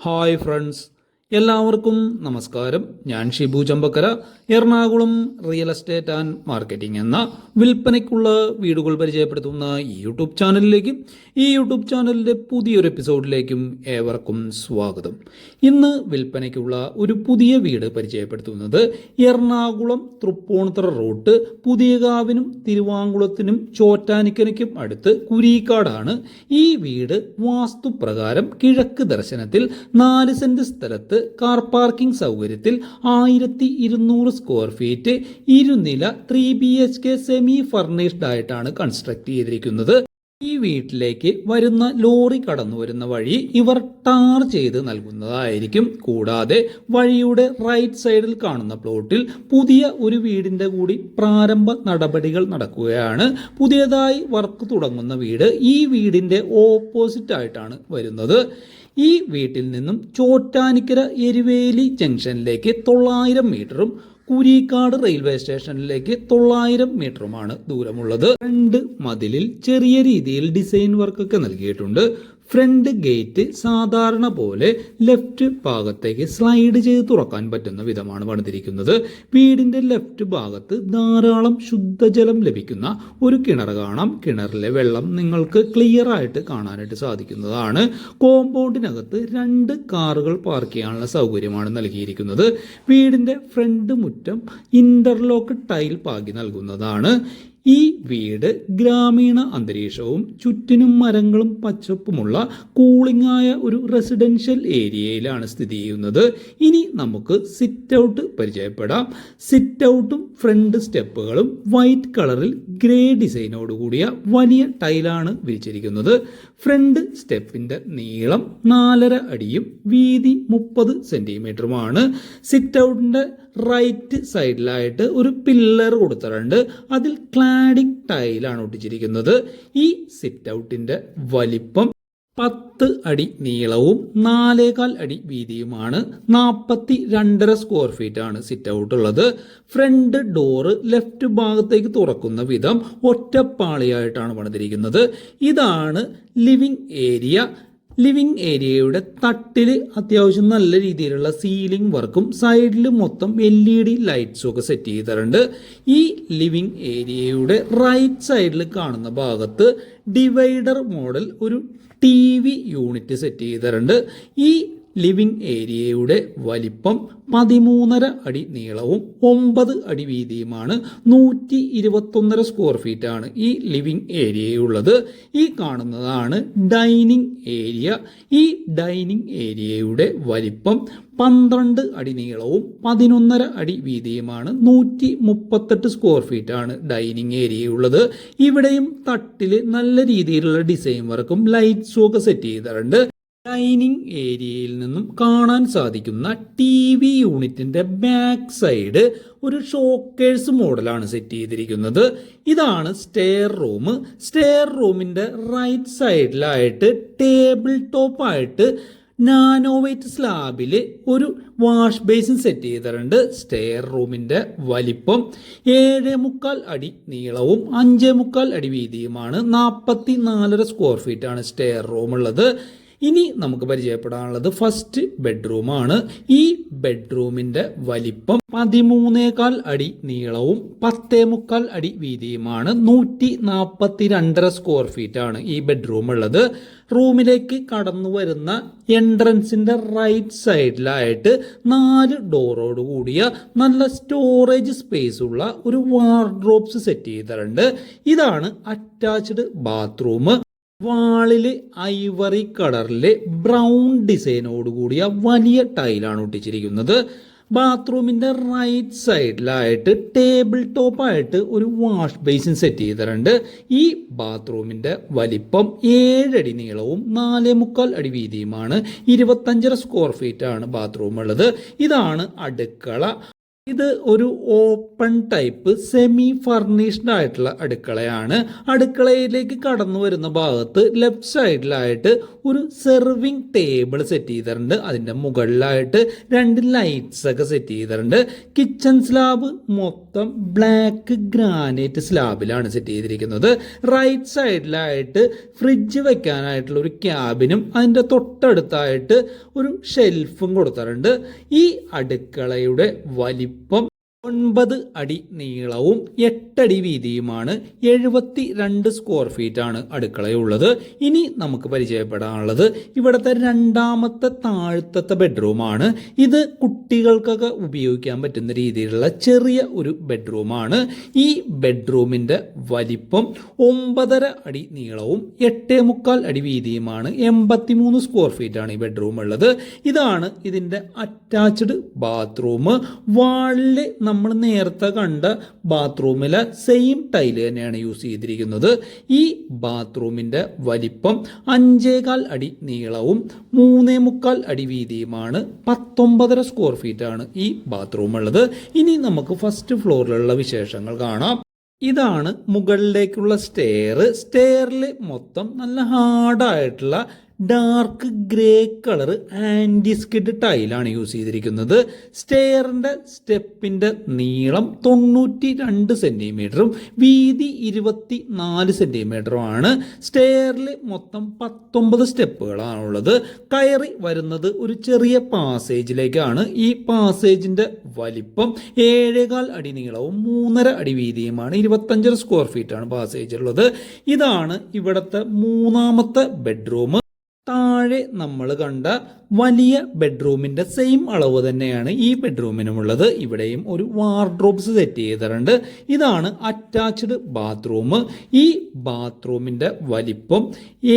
Hi friends എല്ലാവർക്കും നമസ്കാരം. ഞാൻ Shibu Champakkara. Ernakulam real estate and marketing എന്ന വിൽപ്പനയ്ക്കുള്ള വീടുകൾ പരിചയപ്പെടുത്തുന്ന ഈ യൂട്യൂബ് ചാനലിലേക്കും ഈ യൂട്യൂബ് ചാനലിന്റെ പുതിയൊരു എപ്പിസോഡിലേക്കും ഏവർക്കും സ്വാഗതം. ഇന്ന് വിൽപ്പനയ്ക്കുള്ള ഒരു പുതിയ വീട് പരിചയപ്പെടുത്തുന്നത് എറണാകുളം തൃപ്പൂണിത്തറ റോട്ട് പുതിയകാവിനും തിരുവാങ്കുളത്തിനും ചോറ്റാനിക്കനയ്ക്കും അടുത്ത് കുരീക്കാടാണ്. ഈ വീട് വാസ്തുപ്രകാരം കിഴക്ക് ദർശനത്തിൽ നാല് സെന്റ് സ്ഥലത്ത് കാർ പാർക്കിംഗ് സൗകര്യത്തിൽ ആയിരത്തി ഇരുന്നൂറ് square feet ഇരുനില three B H K semi furnished ആയിട്ടാണ് കൺസ്ട്രക്ട് ചെയ്തിരിക്കുന്നത്. ഈ വീട്ടിലേക്ക് വരുന്ന ലോറി കടന്നു വരുന്ന വഴി ഇവർ ടാർ ചെയ്ത് നൽകുന്നതായിരിക്കും. കൂടാതെ വഴിയുടെ റൈറ്റ് സൈഡിൽ കാണുന്ന പ്ലോട്ടിൽ പുതിയ ഒരു വീടിന്റെ കൂടി പ്രാരംഭ നടപടികൾ നടക്കുകയാണ്. പുതിയതായി വർക്ക് തുടങ്ങുന്ന വീട് ഈ വീടിന്റെ ഓപ്പോസിറ്റ് ആയിട്ടാണ് വരുന്നത്. ഈ വീട്ടിൽ നിന്നും ചോറ്റാനിക്കര എരുവേലി ജംഗ്ഷനിലേക്ക് തൊള്ളായിരം മീറ്ററും കുരീക്കാട് റെയിൽവേ സ്റ്റേഷനിലേക്ക് തൊള്ളായിരം മീറ്ററുമാണ് ദൂരമുള്ളത്. രണ്ട് മതിലിൽ ചെറിയ രീതിയിൽ ഡിസൈൻ വർക്കൊക്കെ നൽകിയിട്ടുണ്ട്. ഫ്രണ്ട് ഗേറ്റ് സാധാരണ പോലെ ലെഫ്റ്റ് ഭാഗത്തേക്ക് സ്ലൈഡ് ചെയ്ത് തുറക്കാൻ പറ്റുന്ന വിധമാണ് പണിതിരിക്കുന്നത്. വീടിന്റെ ലെഫ്റ്റ് ഭാഗത്ത് ധാരാളം ശുദ്ധജലം ലഭിക്കുന്ന ഒരു കിണർ കാണാം. കിണറിലെ വെള്ളം നിങ്ങൾക്ക് ക്ലിയർ ആയിട്ട് കാണാനായിട്ട് സാധിക്കുന്നതാണ്. കോമ്പൗണ്ടിനകത്ത് രണ്ട് കാറുകൾ പാർക്ക് ചെയ്യാനുള്ള സൗകര്യമാണ് നൽകിയിരിക്കുന്നത്. വീടിന്റെ ഫ്രണ്ട് മുറ്റം ഇന്റർലോക്ക് ടൈൽ പാകി നൽകുന്നതാണ്. ഈ വീട് ഗ്രാമീണ അന്തരീക്ഷവും ചുറ്റിനും മരങ്ങളും പച്ചപ്പുമുള്ള കൂളിംഗ് ആയ ഒരു റെസിഡൻഷ്യൽ ഏരിയയിലാണ് സ്ഥിതി ചെയ്യുന്നത്. ഇനി നമുക്ക് സിറ്റ് ഔട്ട് പരിചയപ്പെടാം. സിറ്റ് ഔട്ടും ഫ്രണ്ട് സ്റ്റെപ്പുകളും വൈറ്റ് കളറിൽ ഗ്രേ ഡിസൈനോട് കൂടിയ വലിയ ടൈലാണ് വിരിച്ചിരിക്കുന്നത്. ഫ്രണ്ട് സ്റ്റെപ്പിന്റെ നീളം നാലര അടിയും വീതി മുപ്പത് സെന്റിമീറ്ററുമാണ് സിറ്റ് ഔട്ടിന്റെ റൈറ്റ് സൈഡിലായിട്ട് ഒരു പില്ലർ കൊടുത്തിട്ടുണ്ട്. അതിൽ ക്ലാഡിംഗ് ടൈലാണ് ഒട്ടിച്ചിരിക്കുന്നത്. ഈ സിറ്റ് ഔട്ടിന്റെ വലിപ്പം പത്ത് അടി നീളവും നാലേകാൽ അടി വീതിയുമാണ്. നാൽപ്പത്തി രണ്ടര സ്ക്വയർ ഫീറ്റ് ആണ് സിറ്റ് ഔട്ട് ഉള്ളത്. ഫ്രണ്ട് ഡോറ് ലെഫ്റ്റ് ഭാഗത്തേക്ക് തുറക്കുന്ന വിധം ഒറ്റപ്പാളിയായിട്ടാണ് പണിതിരിക്കുന്നത്. ഇതാണ് ലിവിംഗ് ഏരിയ ലിവിംഗ് ഏരിയയുടെ തട്ടിൽ അത്യാവശ്യം നല്ല രീതിയിലുള്ള സീലിംഗ് വർക്കും സൈഡിൽ മൊത്തം എൽ ഇ ഡി ലൈറ്റ്സും ഒക്കെ സെറ്റ് ചെയ്തിട്ടുണ്ട്. ഈ ലിവിംഗ് ഏരിയയുടെ റൈറ്റ് സൈഡിൽ കാണുന്ന ഭാഗത്ത് ഡിവൈഡർ മോഡൽ ഒരു ടി വി യൂണിറ്റ് സെറ്റ് ചെയ്തിട്ടുണ്ട്. ഈ ലിവിംഗ് ഏരിയയുടെ വലിപ്പം പതിമൂന്നര അടി നീളവും ഒമ്പത് അടി വീതിയുമാണ്. നൂറ്റി ഇരുപത്തൊന്നര സ്ക്വയർ ഫീറ്റ് ആണ് ഈ ലിവിംഗ് ഏരിയയുള്ളത്. ഈ കാണുന്നതാണ് ഡൈനിങ് ഏരിയ. ഈ ഡൈനിങ് ഏരിയയുടെ വലിപ്പം പന്ത്രണ്ട് അടി നീളവും പതിനൊന്നര അടി വീതിയുമാണ്. നൂറ്റി മുപ്പത്തെട്ട് സ്ക്വയർ ഫീറ്റ് ആണ് ഡൈനിങ് ഏരിയയുള്ളത്. ഇവിടെയും തട്ടിൽ നല്ല രീതിയിലുള്ള ഡിസൈൻ വർക്കും ലൈറ്റ്സും ഒക്കെ സെറ്റ് ചെയ്തിട്ടുണ്ട്. ഡൈനിങ് ഏരിയയിൽ നിന്നും കാണാൻ സാധിക്കുന്ന ടി വി യൂണിറ്റിന്റെ ബാക്ക് സൈഡ് ഒരു ഷോക്കേഴ്സ് മോഡലാണ് സെറ്റ് ചെയ്തിരിക്കുന്നത്. ഇതാണ് സ്റ്റെയർ റൂം. സ്റ്റെയർ റൂമിന്റെ റൈറ്റ് സൈഡിലായിട്ട് ടേബിൾ ടോപ്പായിട്ട് ആയിട്ട് നാനോ സ്ലാബിൽ ഒരു വാഷ് ബേസിൻ സെറ്റ് ചെയ്തിട്ടുണ്ട്. സ്റ്റെയർ റൂമിന്റെ വലിപ്പം ഏഴ് മുക്കാൽ അടി നീളവും അഞ്ച് മുക്കാൽ അടി വീതിയുമാണ്. നാൽപ്പത്തി നാലര സ്ക്വയർ ഫീറ്റാണ് സ്റ്റെയർ റൂം ഉള്ളത് ഇനി നമുക്ക് പരിചയപ്പെടാനുള്ളത് ഫസ്റ്റ് ബെഡ്റൂമാണ് ഈ ബെഡ്റൂമിന്റെ വലിപ്പം പതിമൂന്നേകാൽ അടി നീളവും പത്തേ മുക്കാൽ അടി വീതിയുമാണ്. നൂറ്റി നാൽപ്പത്തി രണ്ടര സ്ക്വയർ ഫീറ്റ് ആണ് ഈ ബെഡ്റൂം ഉള്ളത്. റൂമിലേക്ക് കടന്നു വരുന്ന എൻട്രൻസിന്റെ റൈറ്റ് സൈഡിലായിട്ട് നാല് ഡോറോട് കൂടിയ നല്ല സ്റ്റോറേജ് സ്പേസ് ഉള്ള ഒരു വാർഡ്രോബ്സ് സെറ്റ് ചെയ്തിട്ടുണ്ട്. ഇതാണ് അറ്റാച്ച്ഡ് ബാത്റൂം വാളിൽ ഐവറി കളറിലെ ബ്രൗൺ ഡിസൈനോട് കൂടിയ വലിയ ടൈലാണ് ഒട്ടിച്ചിരിക്കുന്നത്. ബാത്റൂമിന്റെ റൈറ്റ് സൈഡിലായിട്ട് ടേബിൾ ടോപ്പായിട്ട് ഒരു വാഷ് ബേസിൻ സെറ്റ് ചെയ്തിട്ടുണ്ട്. ഈ ബാത്റൂമിന്റെ വലിപ്പം ഏഴടി നീളവും നാലേ മുക്കാൽ അടി വീതിയുമാണ്. ഇരുപത്തഞ്ചര സ്ക്വയർ ഫീറ്റ് ആണ് ബാത്റൂം ഉള്ളത് ഇതാണ് അടുക്കള. ഇത് ഒരു ഓപ്പൺ ടൈപ്പ് സെമി ഫർണിഷ്ഡ് ആയിട്ടുള്ള അടുക്കളയാണ്. അടുക്കളയിലേക്ക് കടന്നു വരുന്ന ഭാഗത്ത് ലെഫ്റ്റ് സൈഡിലായിട്ട് ഒരു സെർവിങ് ടേബിൾ സെറ്റ് ചെയ്തിട്ടുണ്ട്. അതിന്റെ മുകളിലായിട്ട് രണ്ട് ലൈറ്റ്സ് ഒക്കെ സെറ്റ് ചെയ്തിട്ടുണ്ട്. കിച്ചൺ സ്ലാബ് മൊത്തം ബ്ലാക്ക് ഗ്രാനൈറ്റ് സ്ലാബിലാണ് സെറ്റ് ചെയ്തിരിക്കുന്നത്. റൈറ്റ് സൈഡിലായിട്ട് ഫ്രിഡ്ജ് വെക്കാനായിട്ടുള്ള ഒരു ക്യാബിനും അതിന്റെ തൊട്ടടുത്തായിട്ട് ഒരു ഷെൽഫും കൊടുത്തിട്ടുണ്ട്. ഈ അടുക്കളയുടെ വലിപ്പം ഇപ്പം ഒൻപത് അടി നീളവും എട്ടടി വീതിയുമാണ് എഴുപത്തി രണ്ട് സ്ക്വയർ ഫീറ്റ് ആണ് അടുക്കളയുള്ളത്. ഇനി നമുക്ക് പരിചയപ്പെടാനുള്ളത് ഇവിടുത്തെ രണ്ടാമത്തെ താഴ്ത്തത്തെ ബെഡ്റൂമാണ് ഇത് കുട്ടികൾക്കൊക്കെ ഉപയോഗിക്കാൻ പറ്റുന്ന രീതിയിലുള്ള ചെറിയ ഒരു ബെഡ്റൂമാണ് ഈ ബെഡ്റൂമിന്റെ വലിപ്പം ഒമ്പതര അടി നീളവും എട്ടേ മുക്കാൽ അടി വീതിയുമാണ്. എൺപത്തി മൂന്ന് സ്ക്വയർ ഫീറ്റ് ആണ് ഈ ബെഡ്റൂം ഉള്ളത്. ഇതാണ് ഇതിന്റെ അറ്റാച്ച്ഡ് ബാത്റൂം വാളിൽ നമ്മൾ നേരത്തെ കണ്ട ബാത്റൂമിലെ സെയിം ടൈൽ തന്നെയാണ് യൂസ് ചെയ്തിരിക്കുന്നത്. ഈ ബാത്റൂമിന്റെ വലിപ്പം അഞ്ചേകാൽ അടി നീളവും മൂന്നേ മുക്കാൽ അടി വീതിയുമാണ് പത്തൊമ്പതര സ്ക്വയർ ഫീറ്റ് ആണ് ഈ ബാത്റൂം ഉള്ളത്. ഇനി നമുക്ക് ഫസ്റ്റ് ഫ്ലോറിലുള്ള വിശേഷങ്ങൾ കാണാം. ഇതാണ് മുകളിലേക്കുള്ള സ്റ്റെയർ സ്റ്റെയറിൽ മൊത്തം നല്ല ഹാർഡായിട്ടുള്ള dark grey colour anti skid ടൈലാണ് യൂസ് ചെയ്തിരിക്കുന്നത്. സ്റ്റെയറിന്റെ സ്റ്റെപ്പിന്റെ നീളം തൊണ്ണൂറ്റി രണ്ട് സെന്റിമീറ്ററും വീതി ഇരുപത്തി നാല് സെന്റിമീറ്ററുമാണ് സ്റ്റെയറിൽ മൊത്തം പത്തൊമ്പത് സ്റ്റെപ്പുകളാണുള്ളത് കയറി വരുന്നത് ഒരു ചെറിയ പാസേജിലേക്കാണ്. ഈ പാസേജിന്റെ വലിപ്പം ഏഴേകാൽ അടി നീളവും മൂന്നര അടി വീതിയുമാണ്. ഇരുപത്തഞ്ചര സ്ക്വയർ ഫീറ്റാണ് പാസേജ് ഉള്ളത്. ഇതാണ് ഇവിടുത്തെ മൂന്നാമത്തെ ബെഡ്റൂം. താഴെ നമ്മൾ കണ്ട വലിയ ബെഡ്റൂമിന്റെ സെയിം അളവ് തന്നെയാണ് ഈ ബെഡ്റൂമിനുമുള്ളത് ഇവിടെയും ഒരു വാർഡ്രോബ്സ് സെറ്റ് ചെയ്തിട്ടുണ്ട്. ഇതാണ് അറ്റാച്ച്ഡ് ബാത്റൂം ഈ ബാത്റൂമിന്റെ വലിപ്പം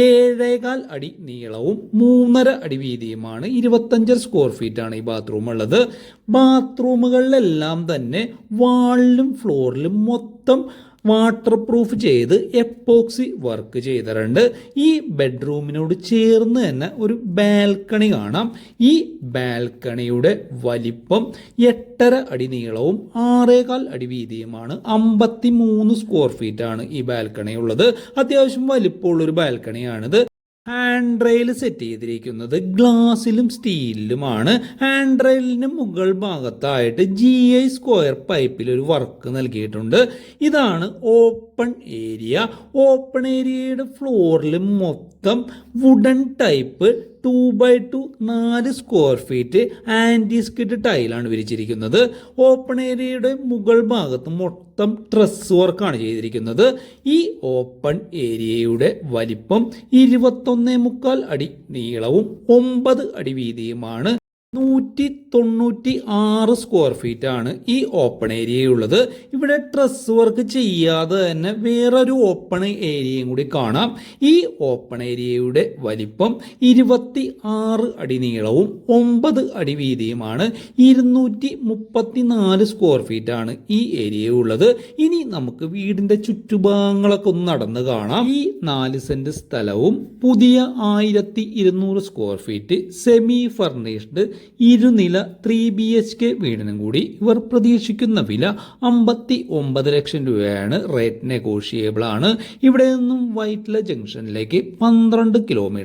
ഏഴേകാൽ അടി നീളവും മൂന്നര അടി വീതിയുമാണ്. ഇരുപത്തഞ്ച് സ്ക്വയർ ഫീറ്റാണ് ഈ ബാത്റൂം ഉള്ളത്. ബാത്റൂമുകളിലെല്ലാം തന്നെ വാളിലും ഫ്ലോറിലും മൊത്തം വാട്ടർ പ്രൂഫ് ചെയ്ത് എപ്പോക്സി വർക്ക് ചെയ്തിട്ടുണ്ട്. ഈ ബെഡ്റൂമിനോട് ചേർന്ന് തന്നെ ഒരു ബാൽക്കണി കാണാം. ഈ ബാൽക്കണിയുടെ വലിപ്പം എട്ടര അടി നീളവും ആറേകാൽ അടി വീതിയുമാണ്. അമ്പത്തി മൂന്ന് സ്ക്വയർ ഫീറ്റ് ആണ് ഈ ബാൽക്കണി ഉള്ളത് അത്യാവശ്യം വലിപ്പമുള്ളൊരു ബാൽക്കണിയാണിത് ഹാൻഡ് റെയിൽ സെറ്റ് ചെയ്തിരിക്കുന്നത് ഗ്ലാസിലും സ്റ്റീലിലുമാണ് ഹാൻഡ് റെയിലിന് മുകൾ ഭാഗത്തായിട്ട് ജി ഐ സ്ക്വയർ പൈപ്പിൽ ഒരു വർക്ക് നൽകിയിട്ടുണ്ട്. ഇതാണ് ഓപ്പൺ ഏരിയ ഓപ്പൺ ഏരിയയുടെ ഫ്ലോറിൽ മൊത്തം wooden type two by two നാല് സ്ക്വയർ ഫീറ്റ് ആന്റി സ്കിഡ് ടൈലാണ് വിരിച്ചിരിക്കുന്നത്. ഓപ്പൺ ഏരിയയുടെ മുകൾ ഭാഗത്ത് മൊത്തം ട്രസ് വർക്കാണ് ചെയ്തിരിക്കുന്നത്. ഈ ഓപ്പൺ ഏരിയയുടെ വലിപ്പം ഇരുപത്തൊന്നേ മുക്കാൽ അടി നീളവും ഒമ്പത് അടി വീതിയുമാണ്. നൂറ്റി തൊണ്ണൂറ്റി ആറ് സ്ക്വയർ ഫീറ്റ് ആണ് ഈ ഓപ്പൺ ഏരിയയുള്ളത് ഇവിടെ ഡ്രസ് വർക്ക് ചെയ്യാതെ തന്നെ വേറൊരു ഓപ്പൺ ഏരിയയും കൂടി കാണാം. ഈ ഓപ്പൺ ഏരിയയുടെ വലിപ്പം ഇരുപത്തി ആറ് അടി നീളവും ഒമ്പത് അടി വീതിയുമാണ്. ഇരുന്നൂറ്റി മുപ്പത്തി നാല് സ്ക്വയർ ഫീറ്റ് ആണ് ഈ ഏരിയ ഉള്ളത്. ഇനി നമുക്ക് വീടിന്റെ ചുറ്റുഭാഗങ്ങളൊക്കെ ഒന്ന് നടന്ന് കാണാം. ഈ നാല് സെന്റ് സ്ഥലവും പുതിയ ആയിരത്തി ഇരുന്നൂറ് സ്ക്വയർ ഫീറ്റ് സെമി ഫർണിഷ്ഡ് ഇരുനില ത്രീ ബി എച്ച് കെ വീടിനും കൂടി ഇവർ പ്രതീക്ഷിക്കുന്ന വില അമ്പത്തി ഒമ്പത് ലക്ഷം രൂപയാണ്. റേറ്റ് നെഗോഷിയബിൾ ആണ്. ഇവിടെ നിന്നും വൈറ്റില ജംഗ്ഷനിലേക്ക് പന്ത്രണ്ട്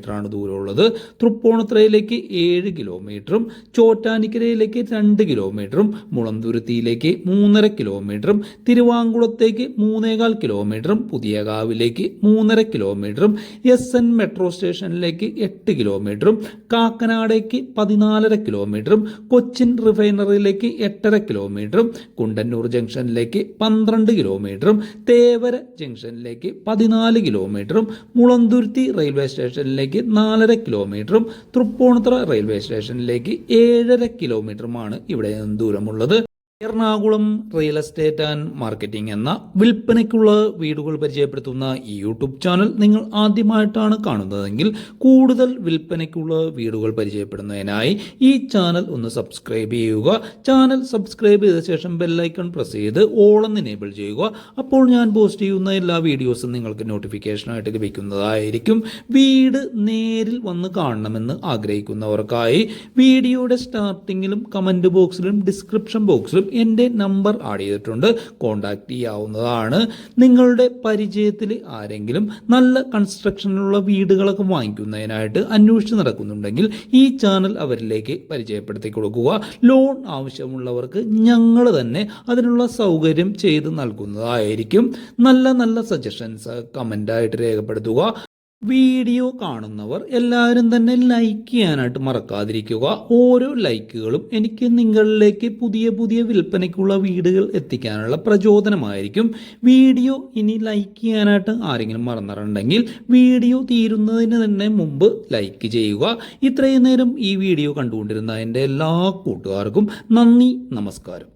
ആണ് ദൂരമുള്ളത്. തൃപ്പൂണിത്തുറയിലേക്ക് ഏഴ് കിലോമീറ്ററും ചോറ്റാനിക്കരയിലേക്ക് രണ്ട് കിലോമീറ്ററും മുളന്തുരുത്തിയിലേക്ക് മൂന്നര കിലോമീറ്ററും തിരുവാങ്കുളത്തേക്ക് മൂന്നേകാൽ കിലോമീറ്ററും പുതിയകാവിലേക്ക് മൂന്നര കിലോമീറ്ററും എസ് എൻ മെട്രോ സ്റ്റേഷനിലേക്ക് എട്ട് കിലോമീറ്ററും കാക്കനാടേക്ക് പതിനാലര കിലോമീറ്ററും കൊച്ചിൻ റിഫൈനറിയിലേക്ക് എട്ടര കിലോമീറ്ററും കുണ്ടന്നൂർ ജംഗ്ഷനിലേക്ക് പന്ത്രണ്ട് കിലോമീറ്ററും തേവര ജംഗ്ഷനിലേക്ക് പതിനാല് കിലോമീറ്ററും മുളന്തുരുത്തി റെയിൽവേ സ്റ്റേഷനിലേക്ക് നാലര കിലോമീറ്ററും തൃപ്പൂണിത്തുറ റെയിൽവേ സ്റ്റേഷനിലേക്ക് ഏഴര കിലോമീറ്ററുമാണ് ഇവിടെ നിന്ന് ദൂരമുള്ളത്. Ernakulam real estate and marketing എന്ന വിൽപ്പനയ്ക്കുള്ള വീടുകൾ പരിചയപ്പെടുത്തുന്ന ഈ യൂട്യൂബ് ചാനൽ നിങ്ങൾ ആദ്യമായിട്ടാണ് കാണുന്നതെങ്കിൽ കൂടുതൽ വിൽപ്പനയ്ക്കുള്ള വീടുകൾ പരിചയപ്പെടുന്നതിനായി ഈ ചാനൽ ഒന്ന് സബ്സ്ക്രൈബ് ചെയ്യുക. ചാനൽ സബ്സ്ക്രൈബ് ചെയ്ത ശേഷം ബെല്ലൈക്കൺ പ്രസ് ചെയ്ത് ഓളെന്ന് എനേബിൾ ചെയ്യുക. അപ്പോൾ ഞാൻ പോസ്റ്റ് ചെയ്യുന്ന എല്ലാ വീഡിയോസും നിങ്ങൾക്ക് നോട്ടിഫിക്കേഷനായിട്ട് ലഭിക്കുന്നതായിരിക്കും. വീട് നേരിൽ വന്ന് കാണണമെന്ന് ആഗ്രഹിക്കുന്നവർക്കായി വീഡിയോയുടെ സ്റ്റാർട്ടിങ്ങിലും കമന്റ് ബോക്സിലും ഡിസ്ക്രിപ്ഷൻ ബോക്സിലും എന്റെ നമ്പർ ആഡ് ചെയ്തിട്ടുണ്ട്. കോൺടാക്റ്റ് ചെയ്യാവുന്നതാണ്. നിങ്ങളുടെ പരിചയത്തിൽ ആരെങ്കിലും നല്ല കൺസ്ട്രക്ഷനിലുള്ള വീടുകളൊക്കെ വാങ്ങിക്കുന്നതിനായിട്ട് അന്വേഷിച്ച് നടക്കുന്നുണ്ടെങ്കിൽ ഈ ചാനൽ അവരിലേക്ക് പരിചയപ്പെടുത്തി കൊടുക്കുക. ലോൺ ആവശ്യമുള്ളവർക്ക് ഞങ്ങൾ തന്നെ അതിനുള്ള സൗകര്യം ചെയ്ത് നൽകുന്നതായിരിക്കും. നല്ല നല്ല സജഷൻസ് കമന്റായിട്ട് രേഖപ്പെടുത്തുക. വീഡിയോ കാണുന്നവർ എല്ലാവരും തന്നെ ലൈക്ക് ചെയ്യാനായിട്ട് മറക്കാതിരിക്കുക. ഓരോ ലൈക്കുകളും എനിക്ക് നിങ്ങളിലേക്ക് പുതിയ പുതിയ വിൽപ്പനയ്ക്കുള്ള വീടുകൾ എത്തിക്കാനുള്ള പ്രചോദനമായിരിക്കും. വീഡിയോ ഇനി ലൈക്ക് ചെയ്യാനായിട്ട് ആരെങ്കിലും മറന്നിട്ടുണ്ടെങ്കിൽ വീഡിയോ തീരുന്നതിന് തന്നെ മുമ്പ് ലൈക്ക് ചെയ്യുക. ഇത്രയും നേരം ഈ വീഡിയോ കണ്ടുകൊണ്ടിരുന്ന എന്റെ എല്ലാ കൂട്ടുകാർക്കും നന്ദി നമസ്കാരം.